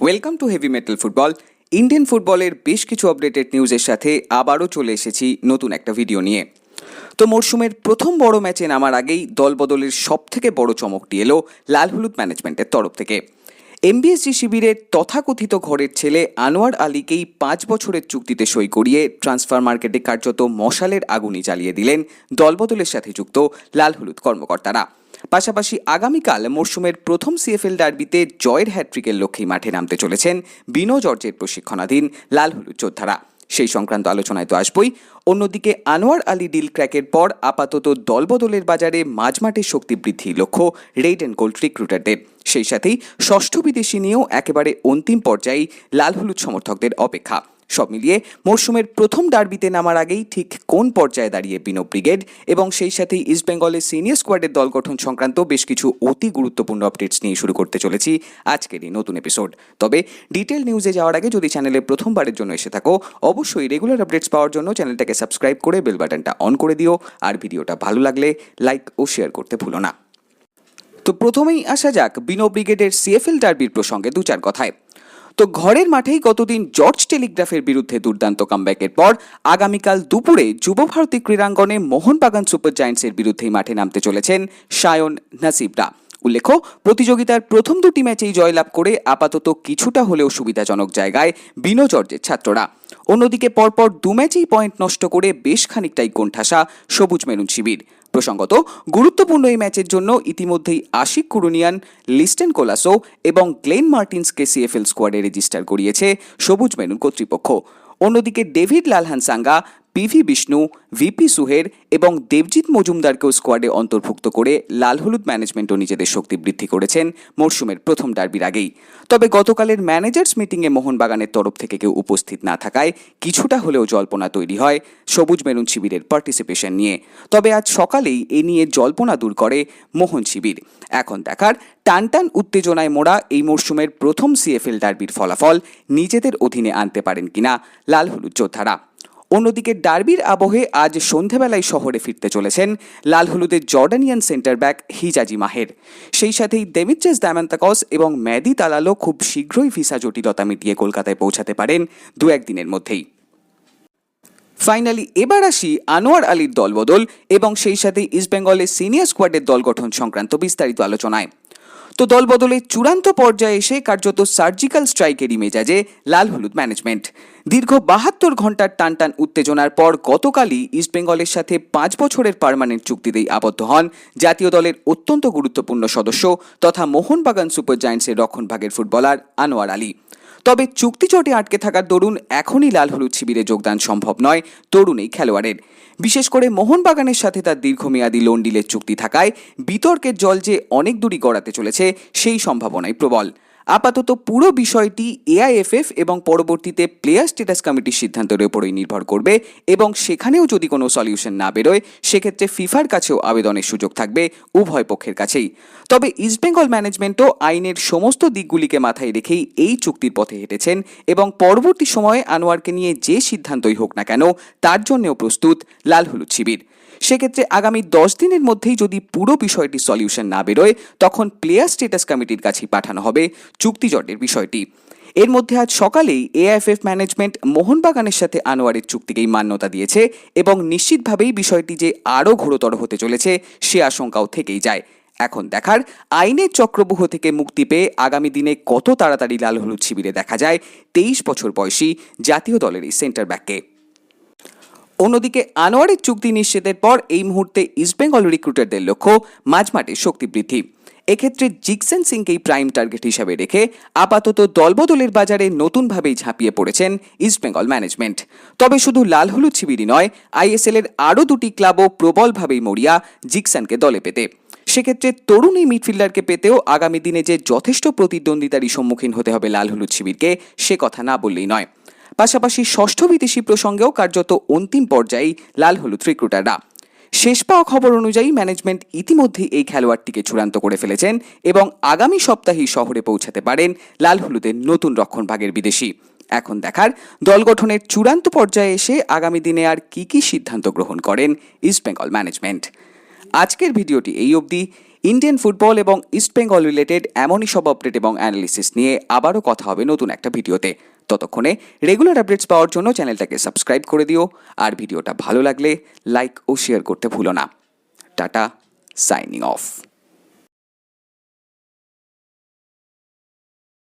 Welcome to heavy metal football Indian ফুটবলের বেশ কিছু আপডেটেড নিউজের সাথে আবারও চলে এসেছি নতুন একটা ভিডিও নিয়ে। তো মরশুমের প্রথম বড় ম্যাচে নামার আগেই দলবদলের সব থেকে বড় চমকটি এলো লাল হলুদ ম্যানেজমেন্টের তরফ থেকে। এমবিএসজি শিবিরের তথাকথিত ঘরের ছেলে আনোয়ার আলীকেই পাঁচ বছরের চুক্তিতে সই করিয়ে ট্রান্সফার মার্কেটে কার্যত মশালের আগুনই জ্বালিয়ে দিলেন দলবদলের সাথে যুক্ত লাল হলুদ কর্মকর্তারা। পাশাপাশি আগামীকাল মরশুমের প্রথম সিএফএল ডার্বিতে জয়ের হ্যাট্রিকের লক্ষ্যেই মাঠে নামতে চলেছেন বিনো জর্জের প্রশিক্ষণাধীন লাল হলুদ যোদ্ধারা। সেই সংক্রান্ত আলোচনায় তো আসবই। অন্যদিকে আনোয়ার আলী ডিল ক্র্যাকের পর আপাতত দলবদলের বাজারে মাঝমাঠে শক্তি বৃদ্ধি লক্ষ্য রেড অ্যান্ড গোল্ড রিক্রুটারদের। সেই সাথেই ষষ্ঠ বিদেশি নিয়েও একেবারে অন্তিম পর্যায়ে লাল হলুদ সমর্থকদের অপেক্ষা। সব মিলিয়ে মরশুমের প্রথম ডার্বিতে নামার আগেই ঠিক কোন পর্যায়ে দাঁড়িয়ে বিনো ব্রিগেড এবং সেই সাথেই ইস্টবেঙ্গলের সিনিয়র স্কোয়াডের দল গঠন সংক্রান্ত বেশ কিছু অতি গুরুত্বপূর্ণ আপডেটস নিয়ে শুরু করতে চলেছি আজকের এই নতুন এপিসোড তবে ডিটেল নিউজে যাওয়ার আগে যদি চ্যানেলে প্রথমবারের জন্য এসে থাকো, অবশ্যই রেগুলার আপডেটস পাওয়ার জন্য চ্যানেলটাকে সাবস্ক্রাইব করে বেল বাটনটা অন করে দিও আর ভিডিওটা ভালো লাগলে লাইক ও শেয়ার করতে ভুলো না। তো প্রথমেই আসা যাক বিনো ব্রিগেডের সিএফএল ডার্বির প্রসঙ্গে দু চার কথায়। তো ঘরের মাঠেই গতদিন জর্জ টেলিগ্রাফের বিরুদ্ধে দুর্দান্ত কামব্যাকের পর আগামীকাল দুপুরে যুব ভারতী ক্রীড়াঙ্গনে মোহনবাগান সুপার জায়ান্টসের বিরুদ্ধেই মাঠে নামতে চলেছেন সায়ন নাসিবরা। উল্লেখ্য, প্রতিযোগিতার প্রথম দুটি ম্যাচেই জয়লাভ করে আপাতত কিছুটা হলেও সুবিধাজনক জায়গায় বিনো জর্জের ছাত্ররা। অন্যদিকে পরপর দু ম্যাচেই পয়েন্ট নষ্ট করে বেশ খানিকটাই কোণঠাসা সবুজ মেরুন শিবির। প্রসঙ্গত, গুরুত্বপূর্ণ এই ম্যাচের জন্য ইতিমধ্যেই আশিক কুরুনিয়ান, লিস্টেন কোলাসো এবং গ্লেন মার্টিন্সকে সিএফএল স্কোয়াডে রেজিস্টার করিয়েছে সবুজ মেনুন কর্তৃপক্ষ। অন্যদিকে David Lalhansanga PV Vishnu, VP Suhair এবং দেবজিৎ মজুমদারকেও স্কোয়াডে অন্তর্ভুক্ত করে লাল হলুদ ম্যানেজমেন্টও নিজেদের শক্তি বৃদ্ধি করেছেন মরশুমের প্রথম ডার্বির আগেই। তবে গতকালের ম্যানেজার্স মিটিংয়ে মোহনবাগানের তরফ থেকে কেউ উপস্থিত না থাকায় কিছুটা হলেও জল্পনা তৈরি হয় সবুজ মেরুন শিবিরের পার্টিসিপেশন নিয়ে। তবে আজ সকালেই এ নিয়ে জল্পনা দূর করে মোহন শিবির। এখন দেখার টানটান উত্তেজনায় মোড়া এই মরশুমের প্রথম সিএফএল ডার্বির ফলাফল নিজেদের অধীনে আনতে পারেন কিনা লাল হলুদ যোদ্ধারা। অন্যদিকে ডার্বির আবহে আজ সন্ধেবেলায় শহরে ফিরতে চলেছেন লাল হলুদের Jordanian centre back Hijazi Maher. সেই সাথেই দেমিত্রেস দ্যামান্তাকস এবং ম্যাদি তালালো খুব শীঘ্রই ভিসা জটিলতা মিটিয়ে কলকাতায় পৌঁছাতে পারেন দু একদিনের মধ্যেই। ফাইনালি এবার আসি আনোয়ার আলীর দলবদল এবং সেই সাথে ইস্টবেঙ্গলের সিনিয়র স্কোয়াডের দল গঠন সংক্রান্ত বিস্তারিত আলোচনায়। তো দল বদলে চূড়ান্ত পর্যায়ে এসে কার্যত সার্জিক্যাল স্ট্রাইকেরই মেজাজে লাল হলুদ ম্যানেজমেন্ট। দীর্ঘ বাহাত্তর ঘণ্টার টানটান উত্তেজনার পর গতকালই ইস্টবেঙ্গলের সাথে পাঁচ বছরের পারমানেন্ট চুক্তিতেই আবদ্ধ হন জাতীয় দলের অত্যন্ত গুরুত্বপূর্ণ সদস্য তথা মোহনবাগান সুপার জায়ান্টসের রক্ষণভাগের ফুটবলার আনোয়ার আলী। তবে চুক্তিচটে আটকে থাকার দরুন এখনই লাল হলুদ শিবিরে যোগদান সম্ভব নয়, তরুণ এই খেলোয়াড়ের। বিশেষ করে মোহনবাগানের সাথে তার দীর্ঘমেয়াদী লোন ডিলের চুক্তি থাকায় বিতর্কের জল যে অনেক দূরই গড়াতে চলেছে, সেই সম্ভাবনাই প্রবল। আপাতত পুরো বিষয়টি এআইএফএফ এবং পরবর্তীতে প্লেয়ার স্ট্যাটাস কমিটির সিদ্ধান্তের উপরই নির্ভর করবে এবং সেখানেও যদি কোনো সলিউশন না বেরোয়, সেক্ষেত্রে ফিফার কাছেও আবেদনের সুযোগ থাকবে উভয় পক্ষের কাছেই। তবে ইস্টবেঙ্গল ম্যানেজমেন্টও আইনের সমস্ত দিকগুলিকে মাথায় রেখেই এই চুক্তির পথে হেঁটেছেন এবং পরবর্তী সময়ে আনোয়ারকে নিয়ে যে সিদ্ধান্তই হোক না কেন, তার জন্যও প্রস্তুত লাল হলুদ শিবির। সেক্ষেত্রে আগামী দশ দিনের মধ্যেই যদি পুরো বিষয়টি সলিউশন না বেরোয়, তখন প্লেয়ার স্ট্যাটাস কমিটির কাছেই পাঠানো হবে। চুক্তিজটের বিষয়টি। এর মধ্যে আজ সকালেই এআইএফএফ ম্যানেজমেন্ট মোহনবাগানের সাথে আনোয়ারের চুক্তিকেই মান্যতা দিয়েছে এবং নিশ্চিতভাবেই বিষয়টি যে আরও ঘোরতর হতে চলেছে সে আশঙ্কাও থেকেই যায়। এখন দেখার আইনের চক্রবুহ থেকে মুক্তি পেয়ে আগামী দিনে কত তাড়াতাড়ি লাল হলুদ শিবিরে দেখা যায় তেইশ বছর বয়সী জাতীয় দলের এই সেন্টার ব্যাককে। অন্যদিকে আনোয়ারের চুক্তি নিশ্চিতের পর এই মুহূর্তে ইস্টবেঙ্গল রিক্রুটারদের লক্ষ্য মাঝমাঠে শক্তি বৃদ্ধি। এক্ষেত্রে জিকসেন সিংকেই প্রাইম টার্গেট হিসাবে রেখে আপাতত দলবদলের বাজারে নতুনভাবেই ঝাঁপিয়ে পড়েছেন ইস্টবেঙ্গল ম্যানেজমেন্ট তবে শুধু লাল হলুদ শিবিরই নয় আইএসএল এর আরও দুটি ক্লাবও প্রবলভাবেই মরিয়া জিকসেনকে দলে পেতে। সেক্ষেত্রে তরুণ মিডফিল্ডারকে পেতেও আগামী দিনে যে যথেষ্ট প্রতিদ্বন্দ্বিতারই সম্মুখীন হতে হবে লাল হলুদ শিবিরকে, সে কথা না বললেই নয়। পাশাপাশি ষষ্ঠ বিদেশি প্রসঙ্গেও কার্যত অন্তিম পর্যায়েই লাল হলুদ রিক্রুটাররা শেষ পাওয়া খবর অনুযায়ী ম্যানেজমেন্ট ইতিমধ্যেই এই খেলোয়াড়টিকে চূড়ান্ত করে ফেলেছেন এবং আগামী সপ্তাহেই শহরে পৌঁছাতে পারেন লাল হলুদের নতুন রক্ষণভাগের বিদেশি। এখন দেখার দল গঠনের চূড়ান্ত পর্যায়ে এসে আগামী দিনে আর কি কি সিদ্ধান্ত গ্রহণ করেন ইস্টবেঙ্গল ম্যানেজমেন্ট আজকের ভিডিওটি এই অবধি। ইন্ডিয়ান ফুটবল এবং ইস্ট বেঙ্গল রিলেটেড এমনই সব আপডেট এবং অ্যানালিসিস নিয়ে আবারও কথা হবে নতুন একটা ভিডিওতে। ততক্ষণে রেগুলার আপডেটস পাওয়ার জন্য চ্যানেলটাকে সাবস্ক্রাইব করে দিও। আর ভিডিওটা ভালো লাগলে লাইক ও শেয়ার করতে ভুলো না। Tata signing off